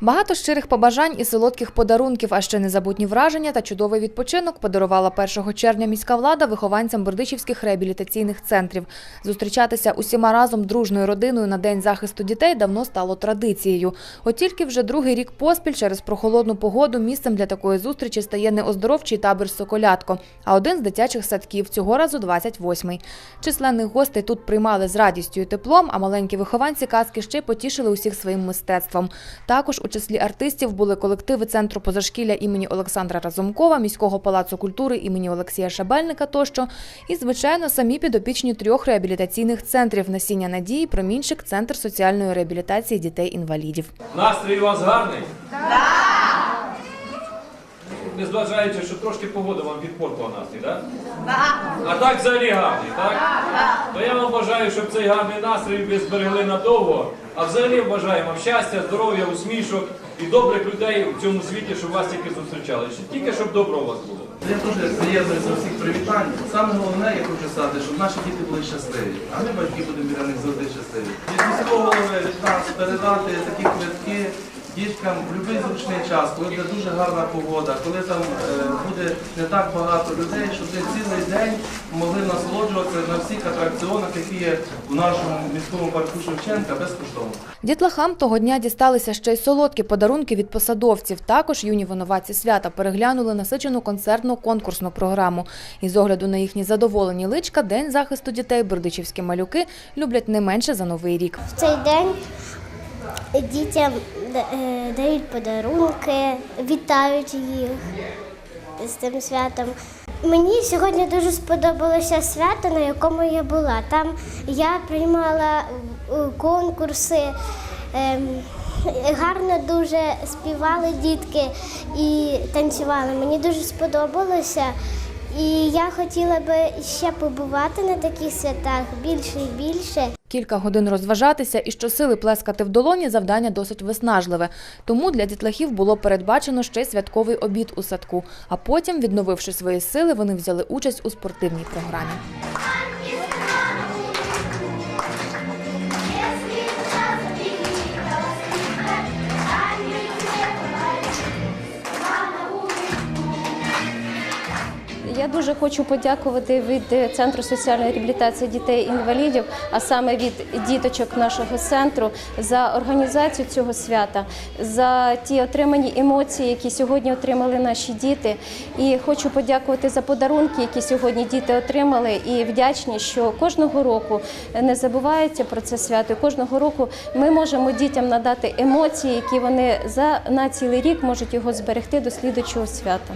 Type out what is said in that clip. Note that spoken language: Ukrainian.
Багато щирих побажань і солодких подарунків, а ще незабутні враження та чудовий відпочинок подарувала 1 червня міська влада вихованцям бердичівських реабілітаційних центрів. Зустрічатися усіма разом дружною родиною на День захисту дітей давно стало традицією. От тільки вже другий рік поспіль через прохолодну погоду місцем для такої зустрічі стає не оздоровчий табір Соколятко, а один з дитячих садків, цього разу 28-й. Численних гостей тут приймали з радістю і теплом, а маленькі вихованці казки ще потішили усіх своїм мистецтвом. Також у числі артистів були колективи центру позашкілля імені Олександра Разумкова, міського палацу культури імені Олексія Шабельника тощо, і, звичайно, самі підопічні трьох реабілітаційних центрів насіння надії, промінчик, центр соціальної реабілітації дітей-інвалідів. Настрій у вас гарний? Так! Незважаючи, що трошки погода вам підпортила настрій, так? Так. А так взагалі гарний, так? То я вам бажаю, щоб цей гарний настрій ви зберегли надовго, а взагалі бажаю вам щастя, здоров'я, усмішок і добрих людей в цьому світі, щоб вас тільки зустрічали. Тільки щоб добро у вас було. Я теж приєднуюся до всіх привітань. Саме головне, я хочу сказати, щоб наші діти були щасливі, а ми батьки будемо біля них завжди щасливі. Від міського голови від нас передати такі квитки діткам в будь-який зручний час, коли буде дуже гарна погода, коли там е, буде не так багато людей, щоб вони цілий день могли насолоджуватися на всіх атракціонах, які є в нашому міському парку Шевченка безкоштовно. Дітлахам того дня дісталися ще й солодкі подарунки від посадовців. Також юні винуватці свята переглянули насичену концертну конкурсну програму. І з огляду на їхні задоволені личка, День захисту дітей бердичівські малюки люблять не менше за новий рік. В цей день дітям е, дають подарунки, вітають їх з цим святом. Мені сьогодні дуже сподобалося свято, на якому я була. Там я приймала е, конкурси. ем, Гарно дуже співали дітки і танцювали. Мені дуже сподобалося. І я хотіла би ще побувати на таких святах більше і більше. Кілька годин розважатися і щосили плескати в долоні завдання досить виснажливе. Тому для дітлахів було передбачено ще й святковий обід у садку. А потім, відновивши свої сили, вони взяли участь у спортивній програмі. Я дуже хочу подякувати від Центру соціальної реабілітації дітей-інвалідів, а саме від діточок нашого центру, за організацію цього свята, за ті отримані емоції, які сьогодні отримали наші діти. І хочу подякувати за подарунки, які сьогодні діти отримали, і вдячні, що кожного року не забувається про це свято. І Кожного року ми можемо дітям надати емоції, які вони за на цілий рік можуть його зберегти до слідучого свята.